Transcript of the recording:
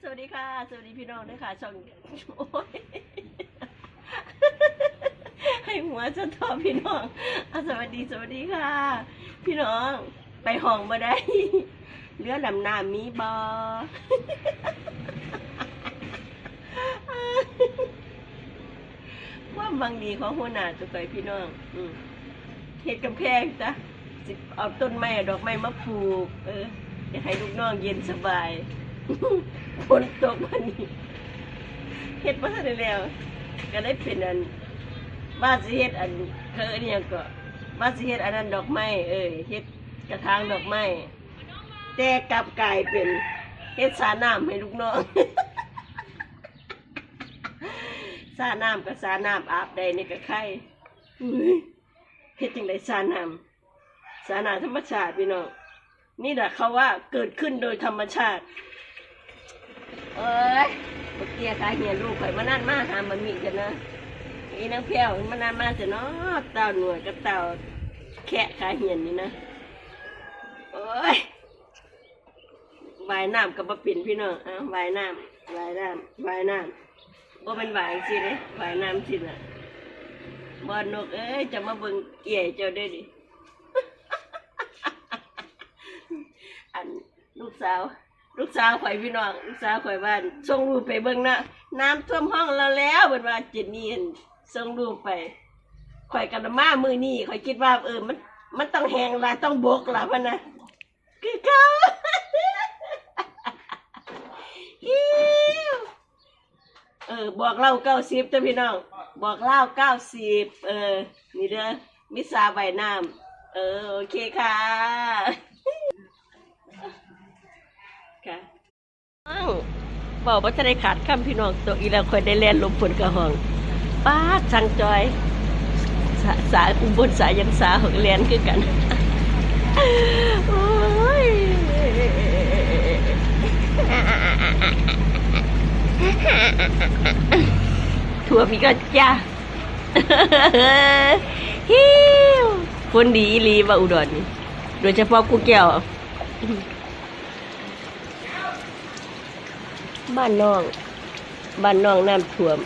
สวัสดีค่ะ สวัสดีพี่น้องด้วยค่ะช่องโอ้ยให้หัวจะทอพี่น้องอสวัสดีสวัสดีค่ะ พี่น้องไปห้องมาได้เรือดำน้ำมีบอความบางดีของหัวหน้าตัวไปพี่น้องอเฮ็ดกำแพงจ้ะเอาต้นไม้ดอกไม้มาปลูก เออจะให้ลูกน้องเย็นสบาย ฝนตกมานี่เฮ็ดมาได้แล้ว ก็ได้เป็นอันบ้านสิเฮ็ดอันเธอเนี่ยก็บ้านสิเฮ็ดอันนั้นดอกไม้เอ้ยเฮ็ดกระถางดอกไม้แต่กลับกลายเป็นเฮ็ดสาน้ำให้ลูกน้องสาน้ำกับสาน้ำอาบได้นี่ก็ไข่เฮ็ดจังไดสาน้ำสาน้ำธรรมชาติพี่น้องนี่แหละเขาว่าเกิดขึ้นโดยธรรมชาติ เอ้ยเมื่อกี้ตาเหียลูกข่อยมานั่นมาหามันมีกันนะอีนางแพ้วมานั่นมาจะเนาะเต่าหน่วยกับเต่าแค่ขาเหียนนี่นะโอ้ยวายน้ำกับปะปิ่นพี่น้องอ้าวายน้ำวายน้ำวายน้ำบ่เป็นวายสิเด้วายน้ำสิน่ะบอนนกเอ้ยจะมาเบิ่งเอี่ยเจ้าได้ดิอันลูกสาว ลูกสาวข่อยพี่น้องลูกสาวข่อยบ้านส่งรูปไปเบิ่งนะน้ำท่วมห้องเราแล้วเพิ่นว่าเจนนี่เห็นส่งรูปไปข่อยกันมามือนี่ข่อยคิดว่าเออมัน มันต้องแหงละต้องบกละพันนะคือเขาเออบอกเล่าเก้าสิบจ้ะพี่น้องบอกเล่าเก้าสิบเออนี่เด้อมิสาใบน้ำเออโอเคค่ะอ้าว บอกว่าจะได้ขาดคำพี่น้องตัวอีแล้วคอยได้เล่นลมฝนกระหองป้าดสังจอยสาสาอุบลสายันสาของเรียนคือกันโอ้ยถั่วมีก็จ้าฮิวฝนดีอีลีว่าอุดรนี่โดยเฉพาะกูแก้ว บ้านน้อง บ้านน้องน้ำท่วม